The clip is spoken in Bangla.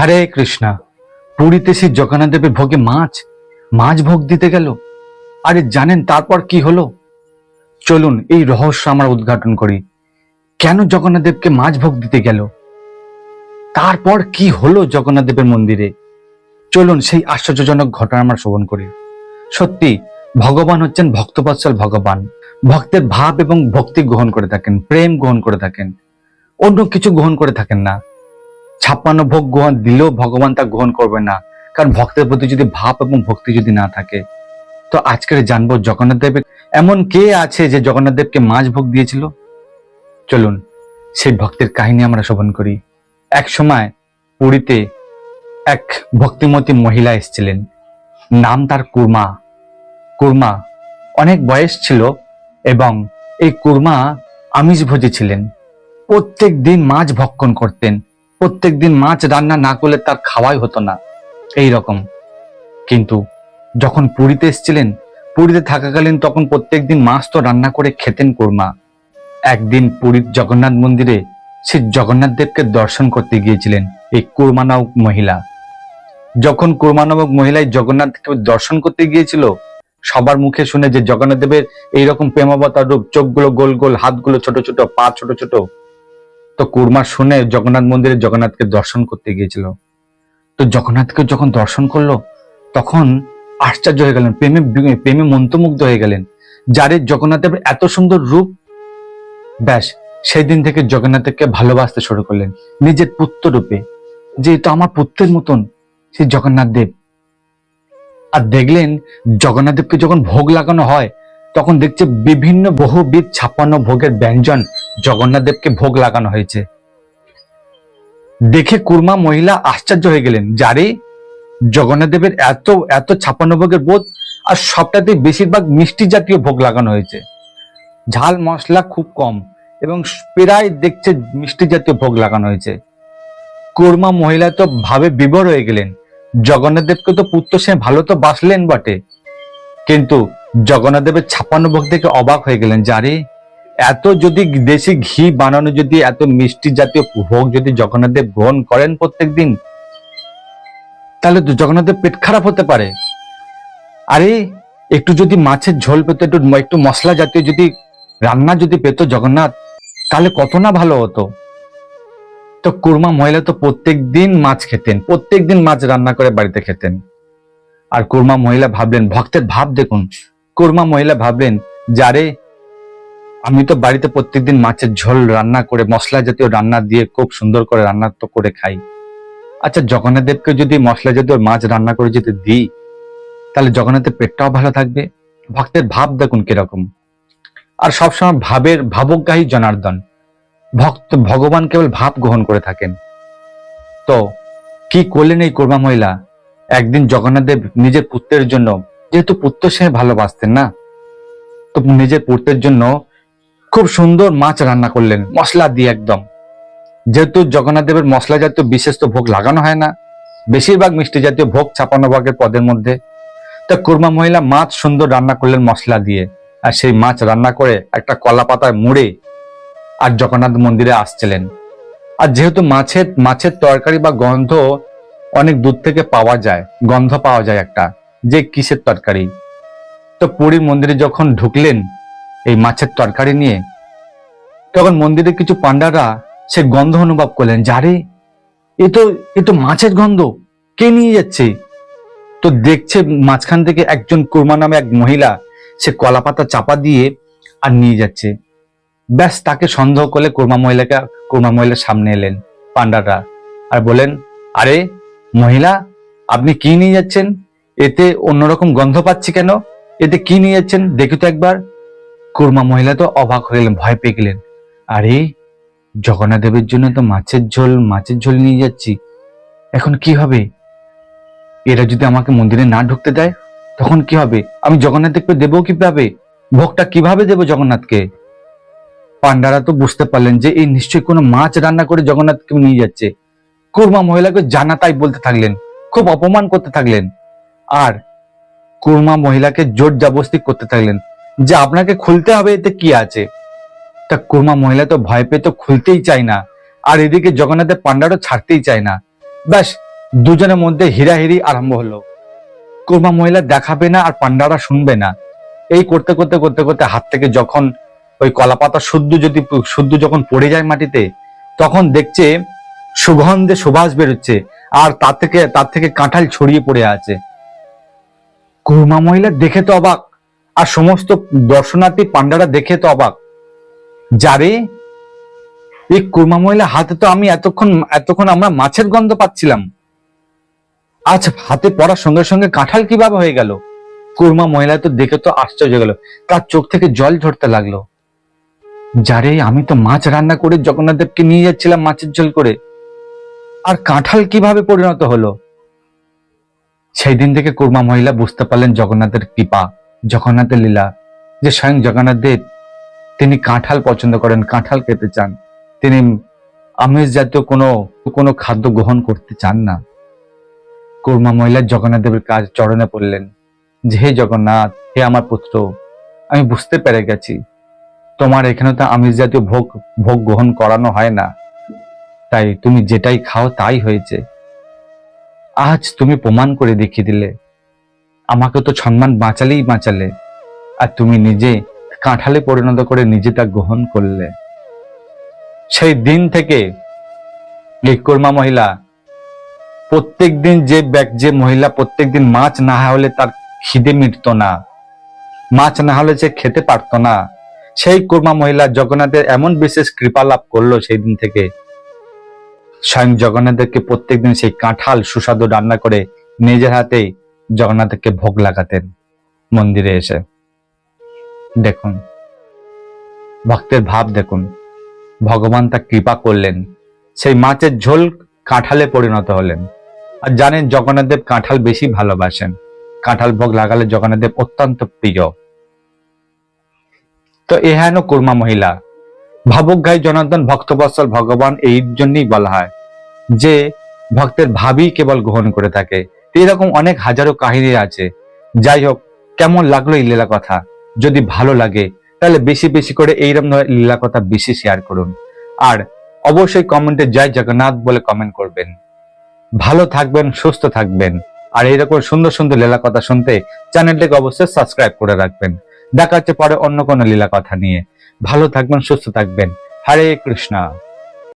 হরে কৃষ্ণা, পুরীতে সেই জগন্নাথ দেবের ভোগে মাছ মাছ ভোগ দিতে গেল। আরে জানেন তারপর কি হলো? চলুন এই রহস্য আমরা উদ্ঘাটন করি। কেন জগন্নাথ দেবকে মাছ ভোগ দিতে গেল? তারপর কি হলো জগন্নাথ দেবের মন্দিরে? চলুন সেই আশ্চর্যজনক ঘটনা আমরা শ্রবণ করি। সত্যি, ভগবান হচ্ছেন ভক্তবৎসল ভগবান। ভক্তের ভাব এবং ভক্তি গ্রহণ করে থাকেন, প্রেম গ্রহণ করে থাকেন। অন্য কিছু গ্রহণ করে থাকেন না। ছাপ্পান্ন ভোগ গ্রহণ দিলেও ভগবান তা গ্রহণ করবে না। কারণ ভক্তের প্রতি যদি ভাব এবং ভক্তি যদি না থাকে, তো আজকের জানব জগন্নাথ দেবের। এমন কে আছে যে জগন্নাথ দেবকে মাছ ভোগ দিয়েছিল? চলুন, সেই ভক্তের কাহিনী আমরা শ্রবণ করি। এক সময় পুরীতে এক ভক্তিমতী মহিলা এসেছিলেন। নাম তার কুর্মা। কুর্মা অনেক বয়স ছিল এবং এই কুর্মা আমিষ ভোজী ছিলেন। প্রত্যেক দিন মাছ ভক্ষণ করতেন। প্রত্যেক দিন মাছ রান্না না করলে তার খাওয়াই হতো না। এই রকম কিন্তু যখন পুরীতে এসেছিলেন, পুরীতে থাকাকালীন তখন প্রত্যেক দিন মাছ তো রান্না করে খেতেন কুর্মা। একদিন পুরীর জগন্নাথ মন্দিরে সে জগন্নাথ দেবকে দর্শন করতে গিয়েছিলেন এই কুর্মা নামক মহিলা। যখন কুর্মা নামক মহিলা এই জগন্নাথকে দর্শন করতে গিয়েছিল, সবার মুখে শুনে যে জগন্নাথ দেবের এইরকম প্রেমাবতার রূপ, চোখগুলো গোল গোল, হাতগুলো ছোট ছোট, পা ছোট ছোট তো কুর্মা শুনে জগন্নাথ মন্দিরে জগন্নাথকে দর্শন করতে গিয়েছিল। তো জগন্নাথকে যখন দর্শন করল, তখন আশ্চর্য হয়ে গেলেন, প্রেমে প্রেমে মন্ত্রমুগ্ধ হয়ে গেলেন। যারে জগন্নাথের এত সুন্দর রূপ, ব্যাস সেই দিন থেকে জগন্নাথকে ভালোবাসতে শুরু করলেন। নিজের পুত্র রূপে। যে এটা আমার পুত্রের মতন, সেই জগন্নাথ দেব। আর দেখলেন জগন্নাথ দেবকে যখন ভোগ লাগানো হয়, তখন দেখছে বিভিন্ন বহুবিধ ছাপ্পান্ন ভোগের ব্যঞ্জন জগন্নাথ দেবকে ভোগ লাগানো হয়েছে। দেখে কুর্মা মহিলা আশ্চর্য হয়ে গেলেন যারে জগন্নাথ দেবের এত এত ছাপ্পান্ন ভোগের বোধ, আর সবটাতে বেশিরভাগ মিষ্টি জাতীয় ভোগ লাগানো হয়েছে। ঝাল মশলা খুব কম এবং প্রায় দেখছে মিষ্টি জাতীয় ভোগ লাগানো হয়েছে। কুর্মা মহিলা তো ভাবে বিবর হয়ে গেলেন, জগন্নাথ দেবকে তো পুত্র সে ভালো তো বাসলেন বটে। কিন্তু জগন্নাথ দেবের ছাপ্পান্ন ভোগ থেকে অবাক হয়ে গেলেন যারে এত যদি দেশি ঘি বানানো, যদি এত মিষ্টি জাতীয় ভোগ যদি জগন্নাথ দেব গ্রহণ করেন প্রত্যেক দিন তাহলে তো জগন্নাথ দেব পেট খারাপ হতে পারে। আরে, একটু যদি মাছের ঝোল পেতো, একটু একটু মশলা জাতীয় যদি রান্না যদি পেতো জগন্নাথ, তাহলে কত না ভালো হতো। তো কুরমা মহিলা তো প্রত্যেক দিন মাছ খেতেন প্রত্যেক দিন মাছ রান্না করে বাড়িতে খেতেন। আর কুরমা মহিলা ভাবলেন, ভক্তের ভাব দেখুন, কুরমা মহিলা ভাবলেন যারে আমি তো বাড়িতে প্রত্যেকদিন মাছের ঝোল রান্না করে, মশলা জাতীয় রান্না দিয়ে খুব সুন্দর করে রান্না তো করে খাই। আচ্ছা জগন্নাথ দেবকে যদি মশলা জাতীয় মাছ রান্না করে যদি দিই, তাহলে জগন্নাথের পেটটাও ভালো থাকবে? ভক্তের ভাব দেখুন কীরকম। আর সবসময় ভাবের ভাবজ্ঞাহী জনার্দন। ভক্ত ভগবান কেবল ভাব গ্রহণ করে থাকেন। তো, কি করলেন এই কর্মা মহিলা? একদিন জগন্নাথ দেব নিজের পুত্রের জন্য, যেহেতু পুত্র সে ভালোবাসতেন না, তো নিজের পুত্রের জন্য খুব সুন্দর মাছ রান্না করলেন, মশলা দিয়ে একদম। যেহেতু জগন্নাথ দেবের মশলা জাতীয় বিশেষ তো ভোগ লাগানো হয় না, বেশিরভাগ মিষ্টি জাতীয় ভোগ ছাপান্ন ভাগের পদের মধ্যে। তা কুরমা মহিলা মাছ সুন্দর রান্না করলেন মশলা দিয়ে, আর সেই মাছ রান্না করে একটা কলা পাতায় মুড়ে আর জগন্নাথ মন্দিরে আসছিলেন। আর যেহেতু মাছের মাছের তরকারি বা গন্ধ অনেক দূর থেকে পাওয়া যায়, গন্ধ পাওয়া যায় একটা, যে কিসের তরকারি? তো পুরীর মন্দিরে যখন ঢুকলেন এই মাছের তরকারি নিয়ে। তখন মন্দিরের কিছু পান্ডারা সে গন্ধ অনুভব করলেন যারে এ তো এ তো মাছের গন্ধ, কে নিয়ে যাচ্ছে? তো দেখছে মাঝখান থেকে একজন কুরমা নামে এক মহিলা, সে কলা পাতা চাপা দিয়ে আর নিয়ে যাচ্ছে। ব্যাস, তাকে সন্দেহ করলে কুরমা মহিলাকে, কুরমা মহিলার সামনে এলেন পান্ডাররা আর বলেন আরে, মহিলা, আপনি কি নিয়ে যাচ্ছেন? এতে অন্যরকম গন্ধ পাচ্ছি কেন? এতে কি নিয়ে যাচ্ছেন? দেখি তো একবার। কুরমা মহিলা তো অবাক গেলেন ভয় পেয়ে গেলেন। আরে জগন্নাথ দেবের জন্য তো মাছের ঝোল মাছের ঝোল নিয়ে যাচ্ছি। এখন কি হবে? এরা যদি আমাকে মন্দিরে না ঢুকতে দেয়, তখন কি হবে? আমি জগন্নাথ দেবকে দেবো কীভাবে? ভোগটা কীভাবে দেবো জগন্নাথকে? পান্ডারা তো বুঝতে পারলেন যে এই নিশ্চয়ই কোনো মাছ রান্না করে জগন্নাথকে নিয়ে যাচ্ছে। কুরমা মহিলাকে জানা তাই বলতে থাকলেন, খুব অপমান করতে থাকলেন। আর কুরমা মহিলাকে জোর জাবস্তি করতে থাকলেন যে আপনাকে খুলতে হবে এতে কি আছে? তা কুরমা মহিলা তো ভয় পেয়ে তো খুলতেই চায় না, আর এদিকে জগন্নাথের পান্ডারও ছাড়তেই চায় না। ব্যাস, দুজনের মধ্যে হিরাহিরি আরম্ভ হলো। কুরমা মহিলা দেখাবে না আর পান্ডারা শুনবে না। এই করতে করতে করতে করতে হাত থেকে যখন ওই কলাপাতা শুদ্ধ যদি শুদ্ধ যখন পড়ে যায় মাটিতে, তখন দেখছে সুগন্ধে সুবাস বেরোচ্ছে, আর তার থেকে তার থেকে কাঁঠাল ছড়িয়ে পড়ে আছে। কুরমা মহিলা দেখে তো অবাক। আর সমস্ত দর্শনার্থী পান্ডারা দেখে তো অবাক। যারে এই কুরমা মহিলা হাতে তো আমি এতক্ষণ এতক্ষণ আমরা মাছের গন্ধ পাচ্ছিলাম। আজ হাতে পড়ার সঙ্গে সঙ্গে কাঁঠাল কীভাবে হয়ে গেল? কুরমা মহিলা তো দেখে তো আশ্চর্য গেল। তার চোখ থেকে জল ঝরতে লাগল। যারে আমি তো মাছ রান্না করে জগন্নাথ দেবকে নিয়ে যাচ্ছিলাম মাছের ঝোল করে। আর কাঁঠাল কীভাবে পরিণত হলো? সেই দিন থেকে কুরমা মহিলা বুঝতে পারলেন জগন্নাথের কৃপা। জগন্নাথের লীলা, যে স্বয়ং জগন্নাথ দেব, তিনি কাঁঠাল পছন্দ করেন, কাঁঠাল খেতে চান। তিনি আমিষ জাতীয় কোনো কোনো খাদ্য গ্রহণ করতে চান না। কুরমা মহিলা জগন্নাথ দেবের কাজ চরণে পড়লেন। যে হে জগন্নাথ, হে আমার পুত্র, আমি বুঝতে পেরে গেছি। তোমার এখানে তো আমিষ জাতীয় ভোগ ভোগ গ্রহণ করানো হয় না। তাই তুমি যেটাই খাও তাই হয়েছে। আজ তুমি প্রমাণ করে দেখিয়ে দিলে। আমাকে তো সম্মান বাঁচালেই বাঁচালে, আর তুমি নিজে কাঁঠালে পরিণত করে নিজে তা গ্রহণ করলে। সেই দিন থেকে এই কর্মা মহিলা প্রত্যেক দিন যে ব্যক্তি যে মহিলা প্রত্যেক দিন মাছ না হলে তার খিদে মিটত না, মাছ না হলে সে খেতে পারতো না। সেই কর্মা মহিলা জগন্নাথের এমন বিশেষ কৃপা লাভ করল সেই দিন থেকে। স্বয়ং জগন্নাথকে প্রত্যেকদিন সেই কাঁঠাল সুস্বাদু রান্না করে নিজের হাতেই জগন্নাথকে ভোগ লাগাতেন মন্দিরে এসে। দেখুন, ভক্তের ভাব দেখুন, ভগবান তা কৃপা করলেন, সেই মাছের ঝোল কাঁঠালে পরিণত হলেন। আর জানেন, জগন্নাথ দেব কাঁঠাল বেশি ভালোবাসেন। কাঁঠাল ভোগ লাগালে জগন্নাথ দেব অত্যন্ত প্রিয়। তো এ হেন কুর্মা মহিলা। ভাবুক গাই জনার্দন ভক্তবৎসল ভগবান এই জন্যই বলা হয় যে, ভক্তের ভাবই কেবল গ্রহণ করে থাকে। এরকম অনেক হাজারো কাহিনী আছে। যাই হোক, কেমন লাগল এই লীলা কথা? যদি ভালো লাগে, তাহলে বেশি বেশি করে এইরকম লীলা কথা বেশি শেয়ার করুন। আর অবশ্যই কমেন্টে জয় জগন্নাথ বলে কমেন্ট করবেন। ভালো থাকবেন, সুস্থ থাকবেন। আর এইরকম সুন্দর সুন্দর লীলা কথা শুনতে চ্যানেলটিকে অবশ্যই সাবস্ক্রাইব করে রাখবেন। দেখা হচ্ছে পরে অন্য কোনো লীলা কথা নিয়ে। ভালো থাকবেন, সুস্থ থাকবেন। হরে কৃষ্ণা।